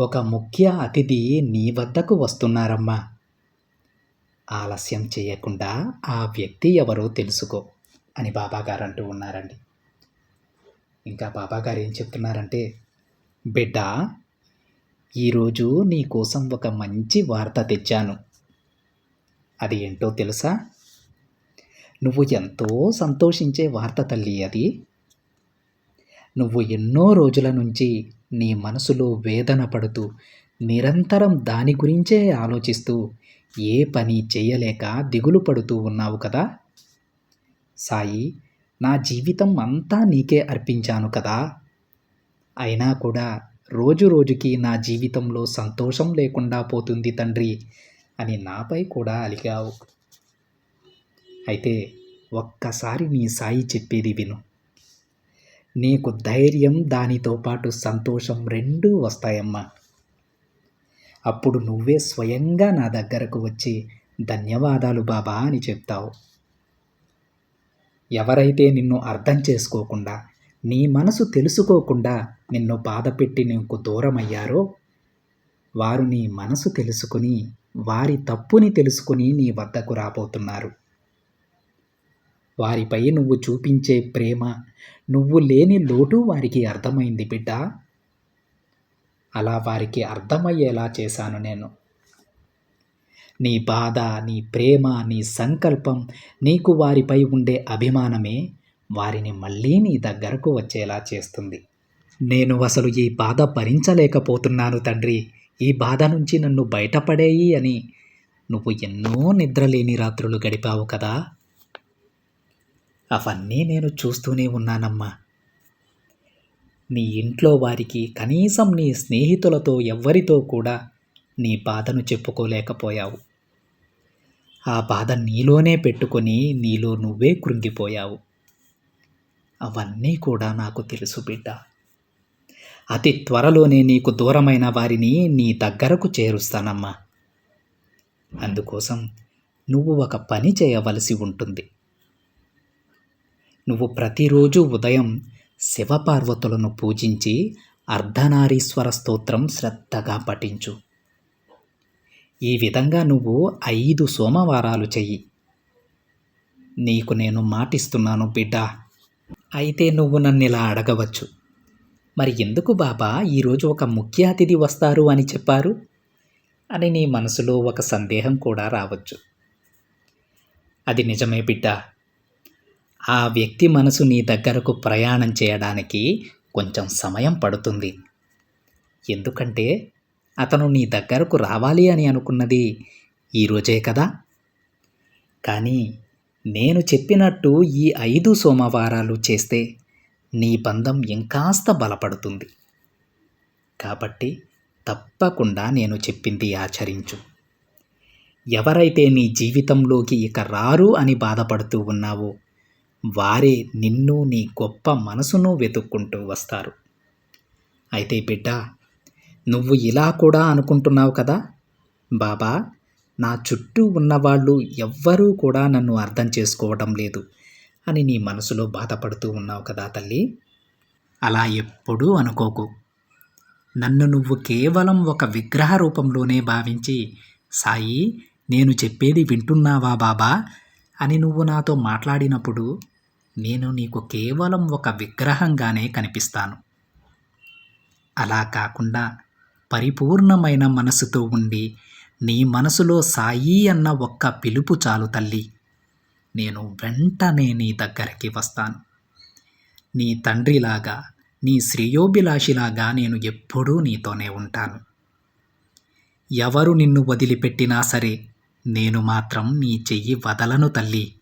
ఒక ముఖ్య అతిథి నీ వద్దకు వస్తున్నారమ్మా. ఆలస్యం చేయకుండా ఆ వ్యక్తి ఎవరో తెలుసుకో అని బాబాగారు అంటూ ఉన్నారండి. ఇంకా బాబాగారు ఏం చెప్తున్నారంటే బిడ్డ ఈరోజు నీ కోసం ఒక మంచి వార్త తెచ్చాను. అది ఏంటో తెలుసా? నువ్వు ఎంతో సంతోషించే వార్త తల్లి అది. నువ్వు ఎన్నో రోజుల నుంచి నీ మనసులో వేదన పడుతూ నిరంతరం దాని గురించే ఆలోచిస్తూ ఏ పని చేయలేక దిగులు పడుతూ ఉన్నావు కదా? సాయి నా జీవితం అంతా నీకే అర్పించాను కదా? అయినా కూడా రోజు రోజుకి నా జీవితంలో సంతోషం లేకుండా పోతుంది తండ్రి అని నాపై కూడా అలిగావు. అయితే ఒక్కసారి నీ సాయి చెప్పేది విను. నీకు ధైర్యం దానితో పాటు సంతోషం రెండూ వస్తాయమ్మా. అప్పుడు నువ్వే స్వయంగా నా దగ్గరకు వచ్చి ధన్యవాదాలు బాబా అని చెప్తావు. ఎవరైతే నిన్ను అర్థం చేసుకోకుండా నీ మనసు తెలుసుకోకుండా నిన్ను బాధపెట్టి నీకు దూరమయ్యారో వారు నీ మనసు తెలుసుకుని వారి తప్పుని తెలుసుకుని నీ వద్దకు రాబోతున్నారు. వారిపై నువ్వు చూపించే ప్రేమ నువ్వు లేని లోటు వారికి అర్థమైంది బిడ్డ. అలా వారికి అర్థమయ్యేలా చేశాను నేను. నీ బాధ నీ ప్రేమ నీ సంకల్పం నీకు వారిపై ఉండే అభిమానమే వారిని మళ్ళీ నీ దగ్గరకు వచ్చేలా చేస్తుంది. నేను అసలు ఈ బాధ భరించలేకపోతున్నాను తండ్రి. ఈ బాధ నుంచి నన్ను బయటపడేయి అని నువ్వు ఎన్నో నిద్రలేని రాత్రులు గడిపావు కదా. అవన్నీ నేను చూస్తూనే ఉన్నానమ్మా. నీ ఇంట్లో వారికి కనీసం నీ స్నేహితులతో ఎవ్వరితో కూడా నీ బాధను చెప్పుకోలేకపోయావు. ఆ బాధ నీలోనే పెట్టుకొని నీలో నువ్వే కృంగిపోయావు. అవన్నీ కూడా నాకు తెలుసు బిడ్డ. అతి త్వరలోనే నీకు దూరమైన వారిని నీ దగ్గరకు చేరుస్తానమ్మా. అందుకోసం నువ్వు ఒక పని చేయవలసి ఉంటుంది. నువ్వు ప్రతిరోజు ఉదయం శివపార్వతులను పూజించి అర్ధనారీశ్వర స్తోత్రం శ్రద్ధగా పఠించు. ఈ విధంగా నువ్వు ఐదు సోమవారాలు చెయ్యి. నీకు నేను మాటిస్తున్నాను బిడ్డ. అయితే నువ్వు నన్ను ఇలా అడగవచ్చు. మరి ఎందుకు బాబా ఈరోజు ఒక ముఖ్య అతిథి వస్తారు అని చెప్పారు? అని నీ మనసులో ఒక సందేహం కూడా రావచ్చు. అది నిజమే బిడ్డ. ఆ వ్యక్తి మనసు నీ దగ్గరకు ప్రయాణం చేయడానికి కొంచెం సమయం పడుతుంది. ఎందుకంటే అతను నీ దగ్గరకు రావాలి అని అనుకున్నది ఈరోజే కదా. కానీ నేను చెప్పినట్టు ఈ ఐదు సోమవారాలు చేస్తే నీ బంధం ఇంకాస్త బలపడుతుంది. కాబట్టి తప్పకుండా నేను చెప్పింది ఆచరించు. ఎవరైతే నీ జీవితంలోకి ఇక రారు అని బాధపడుతూ ఉన్నావో వారే నిన్ను నీ గొప్ప మనసును వెతుక్కుంటూ వస్తారు. అయితే బిడ్డ నువ్వు ఇలా కూడా అనుకుంటున్నావు కదా? బాబా నా చుట్టూ ఉన్నవాళ్ళు ఎవ్వరూ కూడా నన్ను అర్థం చేసుకోవడం లేదు అని నీ మనసులో బాధపడుతూ ఉన్నావు కదా తల్లి? అలా ఎప్పుడూ అనుకోకు. నన్ను నువ్వు కేవలం ఒక విగ్రహ రూపంలోనే భావించి సాయి నేను చెప్పేది వింటున్నావా బాబా? అని నువ్వు నాతో మాట్లాడినప్పుడు నేను నీకు కేవలం ఒక విగ్రహంగానే కనిపిస్తాను. అలా కాకుండా పరిపూర్ణమైన మనసుతో ఉండి నీ మనసులో సాయి అన్న ఒక్క పిలుపు చాలు తల్లి. నేను వెంటనే నీ దగ్గరికి వస్తాను. నీ తండ్రిలాగా నీ శ్రేయోభిలాషిలాగా నేను ఎప్పుడూ నీతోనే ఉంటాను. ఎవరు నిన్ను వదిలిపెట్టినా సరే నేను మాత్రం నీ చెయ్యి వదలను తల్లి.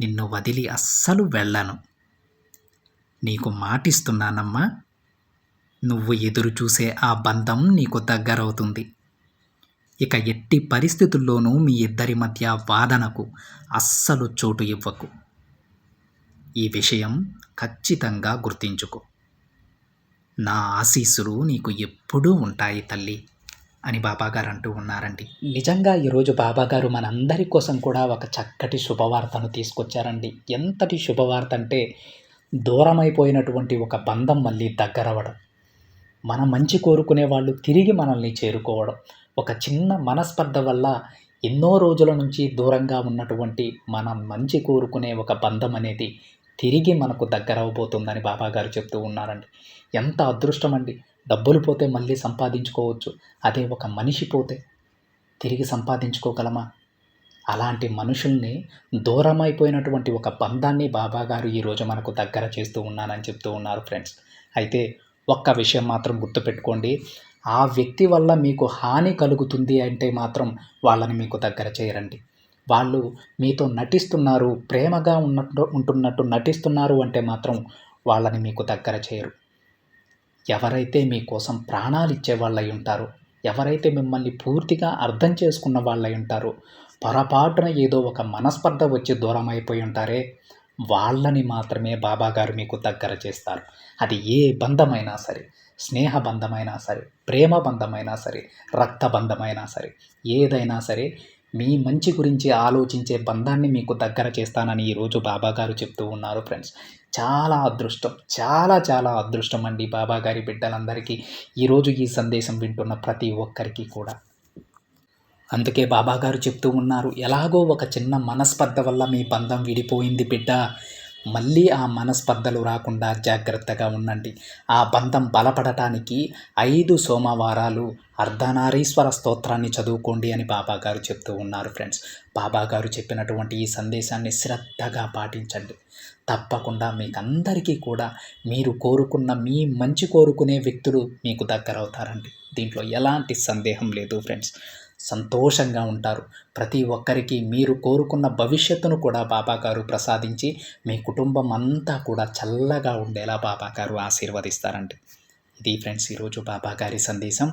నిన్ను వదిలి అస్సలు వెళ్ళను. నీకు మాటిస్తున్నానమ్మా. నువ్వు ఎదురు చూసే ఆ బంధం నీకు దగ్గరవుతుంది. ఇక ఎట్టి పరిస్థితుల్లోనూ మీ ఇద్దరి మధ్య వాదనకు అస్సలు చోటు ఇవ్వకు. ఈ విషయం ఖచ్చితంగా గుర్తించుకో. నా ఆశీస్సులు నీకు ఎప్పుడూ ఉంటాయి తల్లి. అని బాబాగారు అంటూ ఉన్నారండి. నిజంగా ఈరోజు బాబాగారు మనందరి కోసం కూడా ఒక చక్కటి శుభవార్తను తీసుకొచ్చారండి. ఎంతటి శుభవార్త అంటే దూరమైపోయినటువంటి ఒక బంధం మళ్ళీ దగ్గరవ్వడం. మన మంచి కోరుకునే వాళ్ళు తిరిగి మనల్ని చేరుకోవడం. ఒక చిన్న మనస్పర్ధ వల్ల ఎన్నో రోజుల నుంచి దూరంగా ఉన్నటువంటి మనం మంచి కోరుకునే ఒక బంధం అనేది తిరిగి మనకు దగ్గర అవబోతుందని బాబాగారు చెప్తూ ఉన్నారండి. ఎంత అదృష్టం అండి డబ్బులు పోతే మళ్ళీ సంపాదించుకోవచ్చు. అదే ఒక మనిషి పోతే తిరిగి సంపాదించుకోగలమా? అలాంటి మనుషుల్ని దూరమైపోయినటువంటి ఒక బంధాన్ని బాబాగారు ఈరోజు మనకు దగ్గర చేస్తూ ఉన్నానని చెప్తూ ఉన్నారు ఫ్రెండ్స్. అయితే ఒక్క విషయం మాత్రం గుర్తుపెట్టుకోండి. ఆ వ్యక్తి వల్ల మీకు హాని కలుగుతుంది అంటే మాత్రం వాళ్ళని మీకు దగ్గర చేయరండి. వాళ్ళు మీతో నటిస్తున్నారు ప్రేమగా ఉన్నట్టు ఉంటున్నట్టు నటిస్తున్నారు అంటే మాత్రం వాళ్ళని మీకు దగ్గర చేయరు. ఎవరైతే మీకోసం ప్రాణాలు ఇచ్చేవాళ్ళై ఉంటారో ఎవరైతే మిమ్మల్ని పూర్తిగా అర్థం చేసుకున్న వాళ్ళై ఉంటారో పొరపాటున ఏదో ఒక మనస్పర్ధ వచ్చి దూరం అయిపోయి ఉంటారే వాళ్ళని మాత్రమే బాబాగారు మీకు దగ్గర చేస్తారు. అది ఏ బంధమైనా సరే స్నేహ బంధమైనా సరే ప్రేమ బంధమైనా సరే రక్త బంధమైనా సరే ఏదైనా సరే మీ మంచి గురించి ఆలోచించే బంధాన్ని మీకు దగ్గర చేస్తానని ఈరోజు బాబాగారు చెప్తూ ఉన్నారు ఫ్రెండ్స్. చాలా అదృష్టం చాలా చాలా అదృష్టం అండి బాబాగారి బిడ్డలందరికీ ఈరోజు ఈ సందేశం వింటున్న ప్రతి ఒక్కరికి కూడా. అందుకే బాబాగారు చెప్తూ ఉన్నారు ఎలాగో ఒక చిన్న మనస్పర్ధ వల్ల మీ బంధం విడిపోయింది బిడ్డ. మళ్ళీ ఆ మనస్పర్ధలు రాకుండా జాగ్రత్తగా ఉండండి. ఆ బంధం బలపడటానికి ఐదు సోమవారాలు అర్ధనారీశ్వర స్తోత్రాన్ని చదువుకోండి అని బాబాగారు చెప్తూ ఉన్నారు ఫ్రెండ్స్. బాబాగారు చెప్పినటువంటి ఈ సందేశాన్ని శ్రద్ధగా పాటించండి. తప్పకుండా మీకు అందరికీ కూడా మీరు కోరుకున్న మీ మంచి కోరుకునే వ్యక్తులు మీకు దగ్గరవుతారండి. దీంట్లో ఎలాంటి సందేహం లేదు ఫ్రెండ్స్. సంతోషంగా ఉంటారు. ప్రతి ఒక్కరికి మీరు కోరుకున్న భవిష్యత్తును కూడా బాబాగారు ప్రసాదించి మీ కుటుంబం అంతా కూడా చల్లగా ఉండేలా బాబాగారు ఆశీర్వదిస్తారండి. ఇది ఫ్రెండ్స్ ఈరోజు బాబాగారి సందేశం.